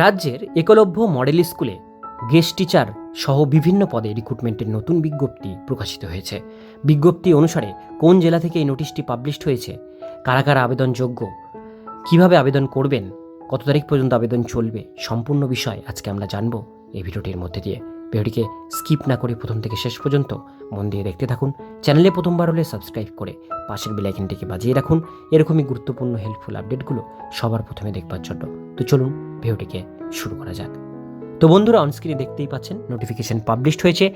রাজ্যের একলভ্য মডেল স্কুলে guest teacher সহ বিভিন্ন পদে রিক্রুটমেন্টের নতুন বিজ্ঞপ্তি প্রকাশিত হয়েছে। বিজ্ঞপ্তি অনুসারে কোন জেলা থেকে এই নোটিশটি পাবলিশড হয়েছে, কারা কারা আবেদনযোগ্য, কীভাবে আবেদন করবেন, কত তারিখ পর্যন্ত আবেদন চলবে, সম্পূর্ণ বিষয় আজকে আমরা জানব এই ভিডিওটির মধ্যে দিয়ে। ভিডিওটিকে স্কিপ না করে প্রথম থেকে শেষ পর্যন্ত মন দিয়ে দেখতে থাকুন। চ্যানেলে প্রথমবার হলে সাবস্ক্রাইব করে পাশের বেলাইকনটিকে বাজিয়ে রাখুন। এরকমই গুরুত্বপূর্ণ হেল্পফুল আপডেটগুলো সবার প্রথমে দেখবার জন্য। তো চলুন ভিডিওটিকে শুরু করা যাক। তো বন্ধুরা অনস্ক্রিনে দেখতেই পাচ্ছেন নোটিফিকেশন পাবলিশড হয়েছে।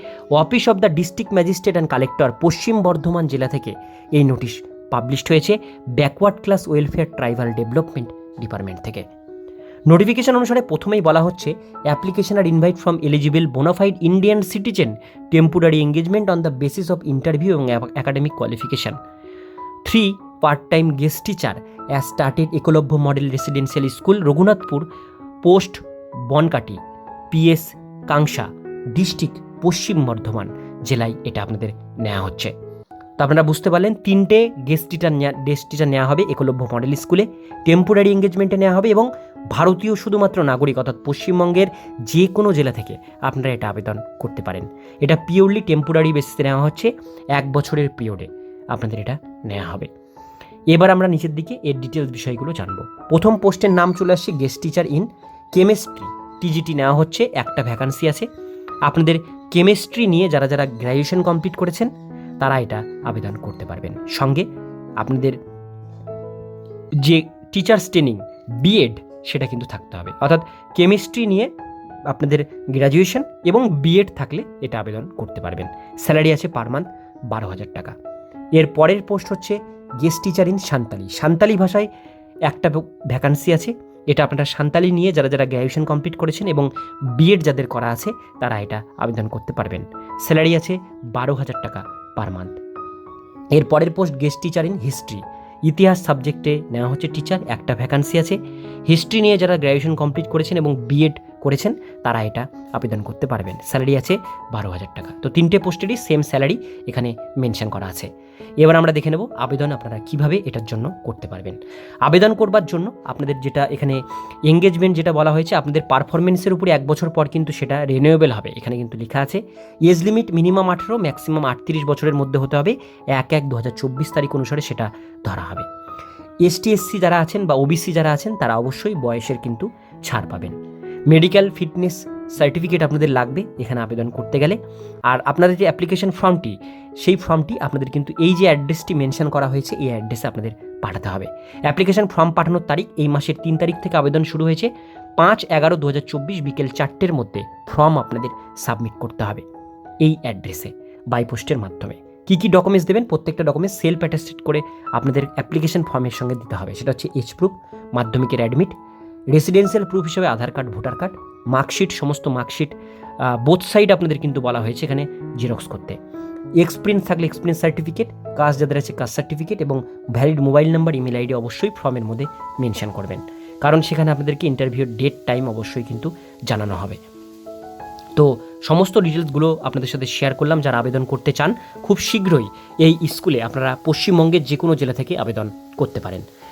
Office of the district magistrate and collector Paschim Bardhaman জেলা থেকে এই নোটিশ পাবলিশড হয়েছে backward class welfare tribal development department থেকে। নোটিফিকেশন অনুসারে প্রথমেই বলা হচ্ছে application are invite from eligible bonafide Indian citizen temporary engagement on the basis of interview এবং academic qualification three part time guest teacher as started Eklavya model residential school Raghunathpur post Bankati, PS Kangsa district Paschim Bardhaman জেলায় এটা আপনাদের নেওয়া হচ্ছে। তো আপনারা বুঝতে পারলেন, তিনটে গেস্ট টিচার গেস্ট টিচার নেওয়া হবে, একলব্য মডেল স্কুলে টেম্পোরারি এঙ্গেজমেন্টে নেওয়া হবে এবং ভারতীয় শুধুমাত্র নাগরিক অর্থাৎ পশ্চিমবঙ্গের যে কোনো জেলা থেকে আপনারা এটা আবেদন করতে পারেন। এটা পিওরলি টেম্পোরারি বেসিসে নেওয়া হচ্ছে, এক বছরের পিরিয়ডে আপনাদের এটা নেওয়া হবে। এবার আমরা নিচের দিকে এর ডিটেলস বিষয়গুলো জানব। প্রথম পোস্টের নাম চলে আসছে guest teacher in chemistry TGT নেওয়া হচ্ছে, একটা ভ্যাকান্সি আছে। আপনাদের কেমিস্ট্রি নিয়ে যারা যারা গ্র্যাজুয়েশন কমপ্লিট করেছেন, তারা এটা আবেদন করতে পারবেন। সঙ্গে আপনাদের যে টিচার্স ট্রেনিং বিএড সেটা কিন্তু থাকতে হবে। অর্থাৎ কেমিস্ট্রি নিয়ে আপনাদের গ্র্যাজুয়েশন এবং বিএড থাকলে এটা আবেদন করতে পারবেন। স্যালারি আছে পার মান্থ বারো হাজার টাকা। এর পরের পোস্ট হচ্ছে guest teacher in Santali Santali ভাষায় একটা ভ্যাকান্সি আছে। এটা আপনারা সান্তালি নিয়ে যারা যারা গ্র্যাজুয়েশন কমপ্লিট করেছেন এবং বিএড যাদের করা আছে, তারা এটা আবেদন করতে পারবেন। স্যালারি আছে বারো হাজার টাকা পার মান্থ। এর পরের post guest teacher in history ইতিহাস সাবজেক্টে নেওয়া হচ্ছে টিচার একটা ভ্যাকান্সি আছে। হিস্ট্রি নিয়ে যারা গ্র্যাজুয়েশন কমপ্লিট করেছেন এবং বিএড করেছেন, তারা এটা আবেদন করতে পারবেন। স্যালারি আছে বারো হাজার টাকা। তো তিনটে পোস্টেরই সেম স্যালারি এখানে মেনশন করা আছে। এবার আমরা দেখে নেব আবেদন আপনারা কীভাবে এটার জন্য করতে পারবেন। আবেদন করবার জন্য আপনাদের যেটা এখানে এঙ্গেজমেন্ট যেটা বলা হয়েছে, আপনাদের পারফরমেন্সের উপরে এক বছর পর কিন্তু সেটা রিনিউয়েবল হবে। এখানে কিন্তু লেখা আছে এজ লিমিট মিনিমাম আঠেরো ম্যাক্সিমাম আটত্রিশ বছরের মধ্যে হতে হবে। এক এক দু তারিখ অনুসারে সেটা ধরা হবে। এসটি এসসি যারা আছেন বা ওবিসি যারা আছেন, তারা অবশ্যই বয়সের কিন্তু ছাড় পাবেন। মেডিকেল ফিটনেস সার্টিফিকেট আপনাদের লাগবে এখানে আবেদন করতে গেলে। আর আপনাদের যে অ্যাপ্লিকেশন ফর্মটি, সেই ফর্মটি আপনাদের কিন্তু এই যে অ্যাড্রেসটি মেনশন করা হয়েছে, এই অ্যাড্রেসে আপনাদের পাঠাতে হবে। অ্যাপ্লিকেশন ফর্ম পাঠানোর তারিখ এই মাসের তিন তারিখ থেকে আবেদন শুরু হয়েছে। পাঁচ এগারো দু বিকেল চারটের মধ্যে ফর্ম আপনাদের সাবমিট করতে হবে এই অ্যাড্রেসে, বাই পোস্টের মাধ্যমে। কী কী ডকুমেন্টস দেবেন? প্রত্যেকটা ডকুমেন্টস সেলফ অ্যাটাস্টেড করে আপনাদের অ্যাপ্লিকেশন ফর্মের সঙ্গে দিতে হবে। সেটা হচ্ছে এইচ প্রুফ, মাধ্যমিকের অ্যাডমিট রেসিডেন্সিয়াল প্রুফ হিসেবে Aadhaar card voter card marksheet সমস্ত মার্কশিট বোথ সাইড আপনাদের কিন্তু বলা হয়েছে এখানে জেরক্স করতে। এক্সপিরিয়েন্স থাকলে এক্সপিরিয়েন্স সার্টিফিকেট কাজ যাদের আছে কাজ সার্টিফিকেট এবং valid mobile number email ID অবশ্যই ফর্মের মধ্যে মেনশন করবেন। কারণ সেখানে আপনাদেরকে ইন্টারভিউর ডেট টাইম অবশ্যই কিন্তু জানানো হবে। তো সমস্ত ডিটেলসগুলো আপনাদের সাথে শেয়ার করলাম, যারা আবেদন করতে চান, খুব শীঘ্রই এই স্কুলে আপনারা পশ্চিমবঙ্গের যে কোনো জেলা থেকে আবেদন করতে পারেন।